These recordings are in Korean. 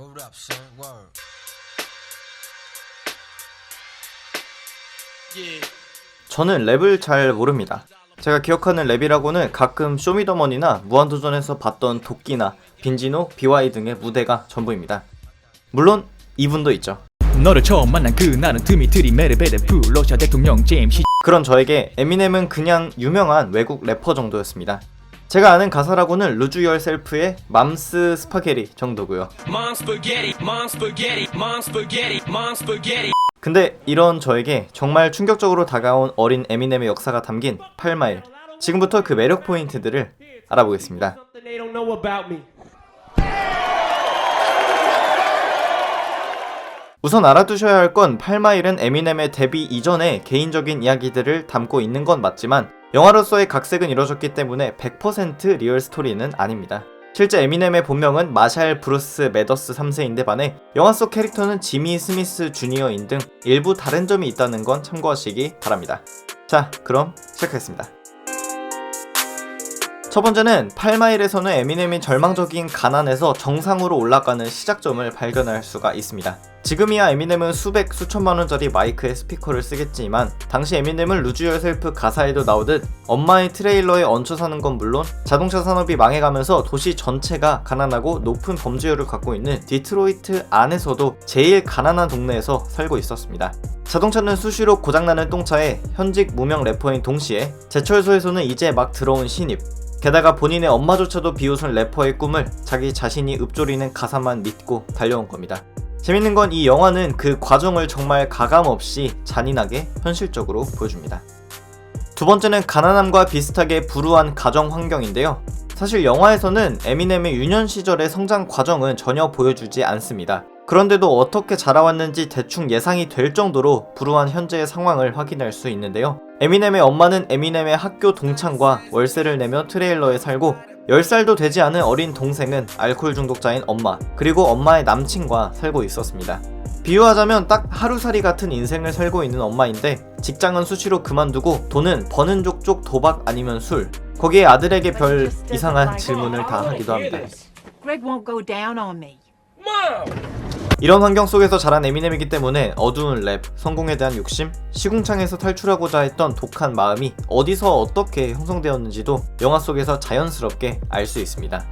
Hold up, son. Word. Yeah. 저는 랩을 잘 모릅니다. 제가 기억하는 랩이라고는 가끔 쇼미더머니나 무한도전에서 봤던 도끼나 빈지노, 비와이 등의 무대가 전부입니다. 물론 이분도 있죠. 너를 처음 만난 그날은 드미트리 메르베데프 러시아 대통령 제임스 그런 저에게 에미넴은 그냥 유명한 외국 래퍼 정도였습니다. 제가 아는 가사라고는 루즈 열셀프의 맘스 스파게리 정도고요. 근데 이런 저에게 정말 충격적으로 다가온 어린 에미넴의 역사가 담긴 8마일. 지금부터 그 매력 포인트들을 알아보겠습니다. 우선 알아두셔야 할 건 8마일은 에미넴의 데뷔 이전의 개인적인 이야기들을 담고 있는 건 맞지만 영화로서의 각색은 이루어졌기 때문에 100% 리얼 스토리는 아닙니다. 실제 에미넴의 본명은 마샬 브루스 매더스 3세인데 반해 영화 속 캐릭터는 지미 스미스 주니어인 등 일부 다른 점이 있다는 건 참고하시기 바랍니다. 자, 그럼 시작하겠습니다. 첫 번째는 8마일에서는 에미넴이 절망적인 가난에서 정상으로 올라가는 시작점을 발견할 수가 있습니다. 지금이야 에미넴은 수백 수천만 원짜리 마이크에 스피커를 쓰겠지만 당시 에미넴은 루즈 열셀프 가사에도 나오듯 엄마의 트레일러에 얹혀 사는 건 물론 자동차 산업이 망해가면서 도시 전체가 가난하고 높은 범죄율을 갖고 있는 디트로이트 안에서도 제일 가난한 동네에서 살고 있었습니다. 자동차는 수시로 고장나는 똥차에 현직 무명 래퍼인 동시에 제철소에서는 이제 막 들어온 신입 게다가 본인의 엄마조차도 비웃은 래퍼의 꿈을 자기 자신이 읊조리는 가사만 믿고 달려온 겁니다. 재밌는 건 이 영화는 그 과정을 정말 가감없이 잔인하게 현실적으로 보여줍니다. 두 번째는 가난함과 비슷하게 불우한 가정 환경인데요. 사실 영화에서는 에미넴의 유년 시절의 성장 과정은 전혀 보여주지 않습니다. 그런데도 어떻게 자라왔는지 대충 예상이 될 정도로 불우한 현재의 상황을 확인할 수 있는데요. 에미넴의 엄마는 에미넴의 학교 동창과 월세를 내며 트레일러에 살고 10살도 되지 않은 어린 동생은 알코올 중독자인 엄마, 그리고 엄마의 남친과 살고 있었습니다. 비유하자면 딱 하루살이 같은 인생을 살고 있는 엄마인데 직장은 수시로 그만두고 돈은 버는 족족 도박 아니면 술, 거기에 아들에게 별 이상한 질문을 다 하기도 합니다. Greg won't go down on me. 이런 환경 속에서 자란 에미넴이기 때문에 어두운 랩, 성공에 대한 욕심, 시궁창에서 탈출하고자 했던 독한 마음이 어디서 어떻게 형성되었는지도 영화 속에서 자연스럽게 알 수 있습니다.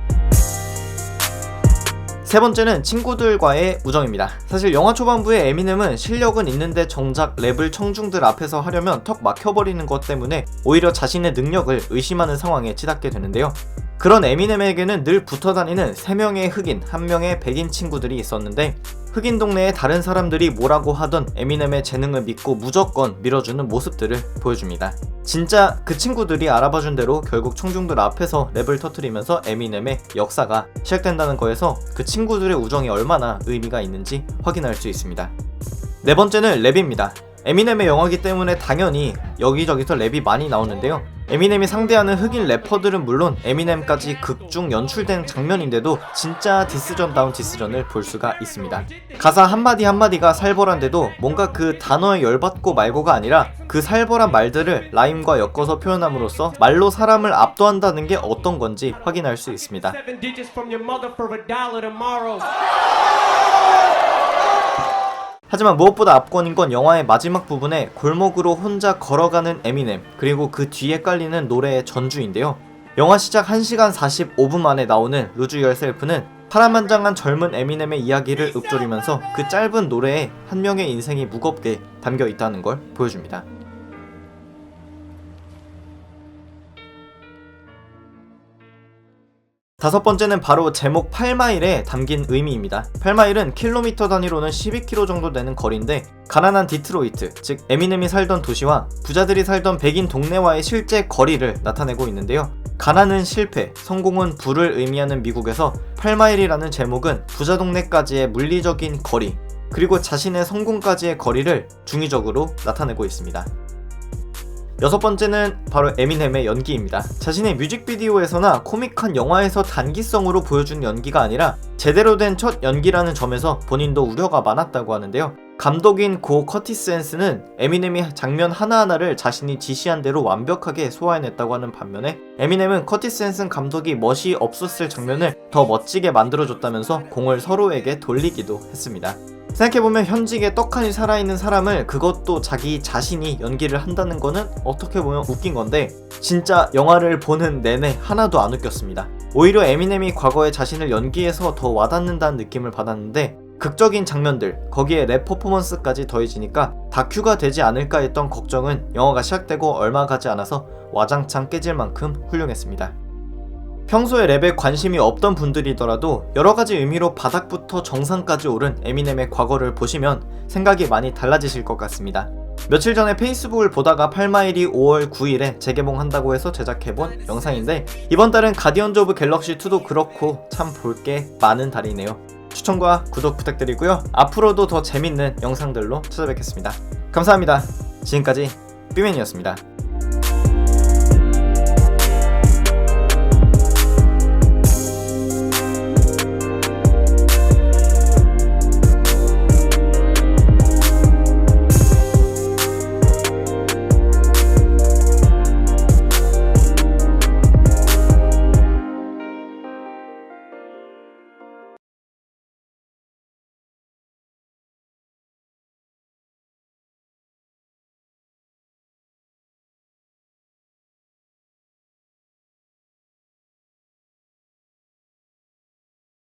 세 번째는 친구들과의 우정입니다. 사실 영화 초반부에 에미넴은 실력은 있는데 정작 랩을 청중들 앞에서 하려면 턱 막혀버리는 것 때문에 오히려 자신의 능력을 의심하는 상황에 치닫게 되는데요. 그런 에미넴에게는 늘 붙어 다니는 3명의 흑인, 1명의 백인 친구들이 있었는데 흑인 동네의 다른 사람들이 뭐라고 하던 에미넴의 재능을 믿고 무조건 밀어주는 모습들을 보여줍니다. 진짜 그 친구들이 알아봐준 대로 결국 청중들 앞에서 랩을 터트리면서 에미넴의 역사가 시작된다는 거에서 그 친구들의 우정이 얼마나 의미가 있는지 확인할 수 있습니다. 네 번째는 랩입니다. 에미넴의 영화이기 때문에 당연히 여기저기서 랩이 많이 나오는데요. 에미넴이 상대하는 흑인 래퍼들은 물론 에미넴까지 극중 연출된 장면인데도 진짜 디스전다운 디스전을 볼 수가 있습니다. 가사 한마디 한마디가 살벌한데도 뭔가 그 단어에 열받고 말고가 아니라 그 살벌한 말들을 라임과 엮어서 표현함으로써 말로 사람을 압도한다는 게 어떤 건지 확인할 수 있습니다. 하지만 무엇보다 압권인 건 영화의 마지막 부분에 골목으로 혼자 걸어가는 에미넴 그리고 그 뒤에 깔리는 노래의 전주인데요. 영화 시작 1시간 45분 만에 나오는 루즈 열셀프는 파란만장한 젊은 에미넴의 이야기를 읊조리면서 그 짧은 노래에 한 명의 인생이 무겁게 담겨 있다는 걸 보여줍니다. 다섯 번째는 바로 제목 8마일에 담긴 의미입니다. 8마일은 킬로미터 단위로는 12km 정도 되는 거리인데 가난한 디트로이트, 즉 에미넴이 살던 도시와 부자들이 살던 백인 동네와의 실제 거리를 나타내고 있는데요. 가난은 실패, 성공은 부를 의미하는 미국에서 8마일이라는 제목은 부자 동네까지의 물리적인 거리, 그리고 자신의 성공까지의 거리를 중의적으로 나타내고 있습니다. 여섯 번째는 바로 에미넴의 연기입니다. 자신의 뮤직비디오에서나 코믹한 영화에서 단기성으로 보여준 연기가 아니라 제대로 된 첫 연기라는 점에서 본인도 우려가 많았다고 하는데요. 감독인 고 커티스 앤스는 에미넴이 장면 하나하나를 자신이 지시한 대로 완벽하게 소화해냈다고 하는 반면에 에미넴은 커티스 앤슨 감독이 멋이 없었을 장면을 더 멋지게 만들어줬다면서 공을 서로에게 돌리기도 했습니다. 생각해보면 현직에 떡하니 살아있는 사람을 그것도 자기 자신이 연기를 한다는 거는 어떻게 보면 웃긴 건데 진짜 영화를 보는 내내 하나도 안 웃겼습니다. 오히려 에미넴이 과거에 자신을 연기해서 더 와닿는다는 느낌을 받았는데 극적인 장면들, 거기에 랩 퍼포먼스까지 더해지니까 다큐가 되지 않을까 했던 걱정은 영화가 시작되고 얼마 가지 않아서 와장창 깨질 만큼 훌륭했습니다. 평소에 랩에 관심이 없던 분들이더라도 여러 가지 의미로 바닥부터 정상까지 오른 에미넴의 과거를 보시면 생각이 많이 달라지실 것 같습니다. 며칠 전에 페이스북을 보다가 8마일이 5월 9일에 재개봉한다고 해서 제작해본 영상인데 이번 달은 가디언즈 오브 갤럭시 2도 그렇고 참 볼 게 많은 달이네요. 추천과 구독 부탁드리고요. 앞으로도 더 재밌는 영상들로 찾아뵙겠습니다. 감사합니다. 지금까지 삐맨이었습니다.